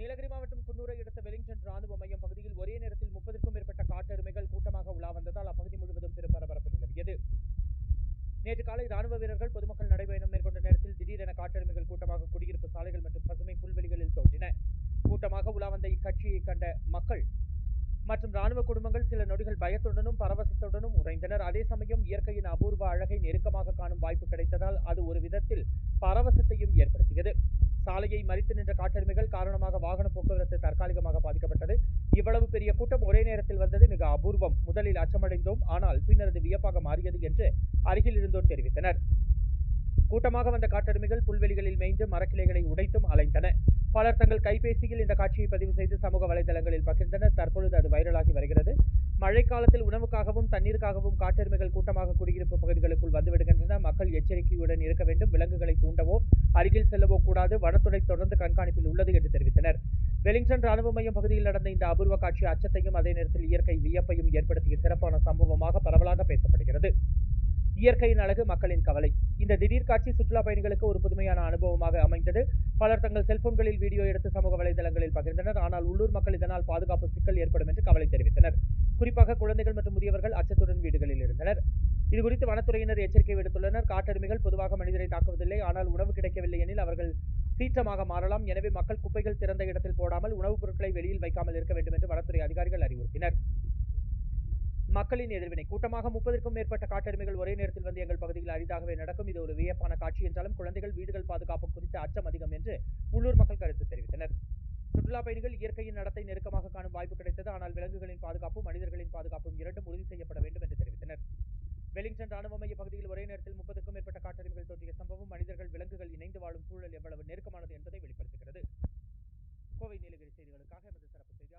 நீலகிரி மாவட்டம் குன்னூறை அடுத்த வெலிங்டன் ராணுவ மையம் பகுதியில் ஒரே நேரத்தில் முப்பதுக்கும் மேற்பட்ட காட்டெருமைகள் கூட்டமாக உலா வந்ததால் அப்பகுதி முழுவதும் பெரும் பரபரப்பு நிலவியது. நேற்று காலை ராணுவ வீரர்கள் பொதுமக்கள் நடைபயணம் மேற்கொண்ட நேரத்தில் திடீரென காட்டெருமைகள் கூட்டமாக குடியிருப்பு சாலைகள் மற்றும் பசுமை புல்வெளிகளில் தோன்றின. கூட்டமாக உலா வந்த இக்கட்சியை கண்ட மக்கள் மற்றும் ராணுவ குடும்பங்கள் சில நொடிகள் பயத்துடனும் பரவசத்துடனும் உறைந்தனர். அதே சமயம் இயற்கையின் அபூர்வ அழகை நெருக்கமாக காணும் வாய்ப்பு கிடைத்ததால் அது ஒரு விதத்தில் பரவசத்தையும் ஏற்படுத்தியது. சாலையை மறித்து நின்ற காட்டெருமைகள் காரணமாக வாகன போக்குவரத்து தற்காலிகமாக பாதிக்கப்பட்டது. இவ்வளவு பெரிய கூட்டம் ஒரே நேரத்தில் வந்தது மிக அபூர்வம். முதலில் அச்சமடைந்தோம். ஆனால் பின்னர் அது வியப்பாக மாறியது என்று அருகில் இருந்தோர் தெரிவித்தனர். கூட்டமாக வந்த காட்டெருமைகள் புல்வெளிகளில் மேய்ந்து மரக்கிளைகளை உடைத்தும் அலைந்தன. பலர் தங்கள் கைபேசியில் இந்த காட்சியை பதிவு செய்து சமூக வலைதளங்களில் பகிர்ந்தனர். தற்பொழுது அது வைரலாகி வருகிறது. மழைக்காலத்தில் உணவுக்காகவும் தண்ணீருக்காகவும் காட்டெருமைகள் கூட்டமாக குடியிருப்பு பகுதிகளுக்குள் வந்துவிடுகின்றன. மக்கள் எச்சரிக்கையுடன் இருக்க வேண்டும். விலங்குகளை தூண்டவோ அருகில் செல்லவோ கூடாது. வனத்துறை தொடர்ந்து கண்காணிப்பில் உள்ளது என்று தெரிவித்தனர். வெலிங்டன் ராணுவ மையம் பகுதியில் நடந்த இந்த அபூர்வ காட்சி அச்சத்தையும் அதே நேரத்தில் இயற்கை வியப்பையும் ஏற்படுத்திய சிறப்பான சம்பவமாக பரவலாக பேசப்படுகிறது. இயற்கையின் அழகு மக்களின் கவலை. இந்த திடீர் காட்சி சுற்றுலா பயணிகளுக்கு ஒரு புதுமையான அனுபவமாக அமைந்தது. பலர் தங்கள் செல்போன்களில் வீடியோ எடுத்து சமூக வலைதளங்களில் பகிர்ந்தனர். ஆனால் உள்ளூர் மக்கள் இதனால் பாதுகாப்பு சிக்கல் ஏற்படும் என்று கவலை தெரிவித்தனர். குறிப்பாக குழந்தைகள் மற்றும் முதியவர்கள் அச்சத்துடன் வீடுகளில் இருந்தனர். இதுகுறித்து வனத்துறையினர் எச்சரிக்கை விடுத்துள்ளனர். காட்டெருமைகள் பொதுவாக மனிதரை தாக்குவதில்லை. ஆனால் உணவு கிடைக்கவில்லை எனில் அவர்கள் சீற்றமாக மாறலாம். எனவே மக்கள் குப்பைகள் திறந்த இடத்தில் போடாமல் உணவுப் பொருட்களை வெளியில் வைக்காமல் இருக்க வேண்டும் என்று வனத்துறை அதிகாரிகள் அறிவுறுத்தினர். மக்களின் எதிர்வினை. கூட்டமாக முப்பதற்கும் மேற்பட்ட காட்டெருமைகள் ஒரே நேரத்தில் வந்து எங்கள் பகுதியில் அரிதாகவே நடக்கும். இது ஒரு வியப்பான காட்சி என்றாலும் குழந்தைகள் வீடுகள் பாதுகாப்பு குறித்து அச்சம் அதிகம் என்று உள்ளூர் மக்கள் கருத்து தெரிவித்தனர். சுற்றுலா பயணிகள் இயற்கையின் நடத்தை நெருக்கமாக காணும் வாய்ப்பு கிடைத்தது. ஆனால் விலங்குகளின் பாதுகாப்பும் மனிதர்களின் பாதுகாப்பும் இரண்டும் உறுதி செய்யப்பட வேண்டும் என்று தெரிவித்தனர். வெலிங்டன் ராணுவ மைய பகுதியில் ஒரே நேரத்தில் முப்பதுக்கும் மேற்பட்ட காட்டெருமைகள் தோற்றிய சம்பவம் மனிதர்கள் விலங்குகள் இணைந்து வாழும் சூழல் எவ்வளவு நெருக்கமானது என்பதை வெளிப்படுத்துகிறது. கோவை நீலகிரி செய்திகளுக்காக எமது சிறப்பு செய்தி